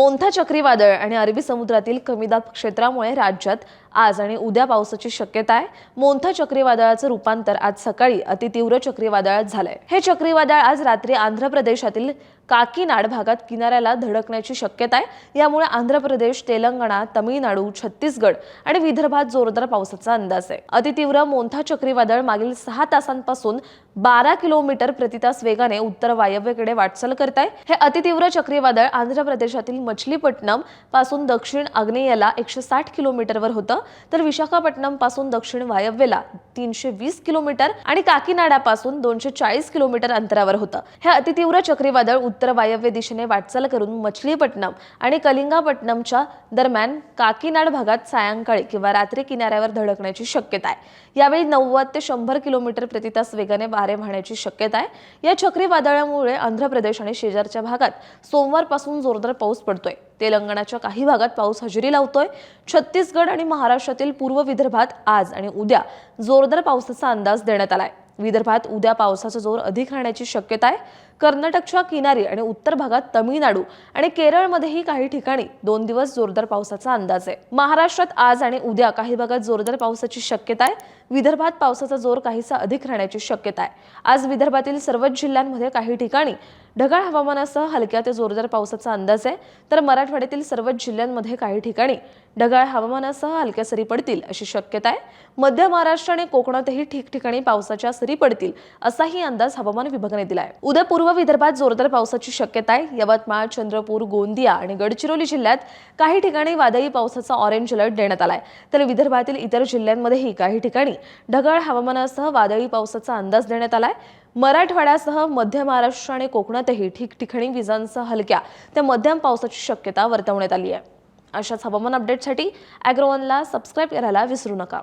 मोंथा चक्रीवादळ आणि अरबी समुद्रातील कमी दाब क्षेत्रामुळे राज्यात आज आणि उद्या पावसाची शक्यता आहे. मोंथा चक्रीवादळाचं रूपांतर आज सकाळी अतितीव्र चक्रीवादळात झालंय. हे चक्रीवादळ आज रात्री आंध्र प्रदेशातील काकीनाड भागात किनाऱ्याला धडकण्याची शक्यता आहे. यामुळे आंध्र प्रदेश तेलंगणा तमिळनाडू छत्तीसगड आणि विदर्भात जोरदार पावसाचा अंदाज आहे. अतितीव्र मोंथा चक्रीवादळ मागील सहा तासांपासून बारा किलोमीटर प्रतितास वेगाने उत्तर वायव्येकडे वाटचाल करत आहे हे अतितीव्र चक्रीवादळ आंध्र प्रदेशातील मछलीपट्टणमपासून दक्षिण आग्नेयला एकशे साठ किलोमीटरवर होतं. तर विशाखापट्टणमपासून दक्षिण वायव्येला तीनशे वीस किलोमीटर आणि काकीनाडापासून दोनशे चाळीस किलोमीटर अंतरावर होतं. हे अतितीव्र चक्रीवादळ उत्तर वायव्य दिशेने वाटचाल करून मछलीपट्टणम आणि कलिंगापट्टणमच्या दरम्यान काकीनाड भागात सायंकाळी किंवा रात्री किनाऱ्यावर धडकण्याची शक्यता आहे. यावेळी नव्वद ते शंभर किलोमीटर प्रतितास वेगाने वारे वाहण्याची शक्यता आहे. या चक्रीवादळामुळे आंध्र प्रदेश आणि शेजारच्या भागात सोमवारपासून जोरदार पाऊस पडतोय. तेलंगणाच्या काही भागात पाऊस हजेरी लावतोय. छत्तीसगड आणि महाराष्ट्रातील पूर्व विदर्भात आज आणि उद्या जोरदार पावसाचा अंदाज देण्यात आलाय. विदर्भात उद्या पावसाचा जोर अधिक राहण्याची शक्यता आहे. कर्नाटकच्या किनारी आणि उत्तर भागात तमिळनाडू आणि केरळमध्येही काही ठिकाणी दोन दिवस जोरदार पावसाचा अंदाज आहे. महाराष्ट्रात आज आणि उद्या काही भागात जोरदार पावसाची शक्यता आहे. विदर्भात पावसाचा जोर काहीसा अधिक राहण्याची शक्यता आहे. आज विदर्भातील सर्वच जिल्ह्यांमध्ये काही ठिकाणी ढगाळ हवामानासह हलक्या ते जोरदार पावसाचा अंदाज आहे. तर मराठवाड्यातील सर्वच जिल्ह्यांमध्ये काही ठिकाणी ढगाळ हवामानासह हलक्या सरी पडतील अशी शक्यता आहे. मध्य महाराष्ट्र आणि कोकणातही ठिकठिकाणी पावसाच्या सरी पडतील असाही अंदाज हवामान विभागाने दिला आहे उद्या पूर्व विदर्भात जोरदार पावसाची शक्यता आहे. यवतमाळ चंद्रपूर गोंदिया आणि गडचिरोली जिल्ह्यात काही ठिकाणी वादळी पावसाचा ऑरेंज अलर्ट देण्यात आलाय. तर विदर्भातील इतर जिल्ह्यांमध्येही काही ठिकाणी ढगाळ हवामानासह वादळी पावसाचा अंदाज देण्यात आलाय. मराठवाड्यासह मध्य महाराष्ट्र आणि कोकणातही ठिकठिकाणी विजांसह हलक्या ते मध्यम पावसाची शक्यता वर्तवण्यात आली आहे. अशाच हवामान अपडेटसाठी अॅग्रोवनला सबस्क्राईब करायला विसरू नका.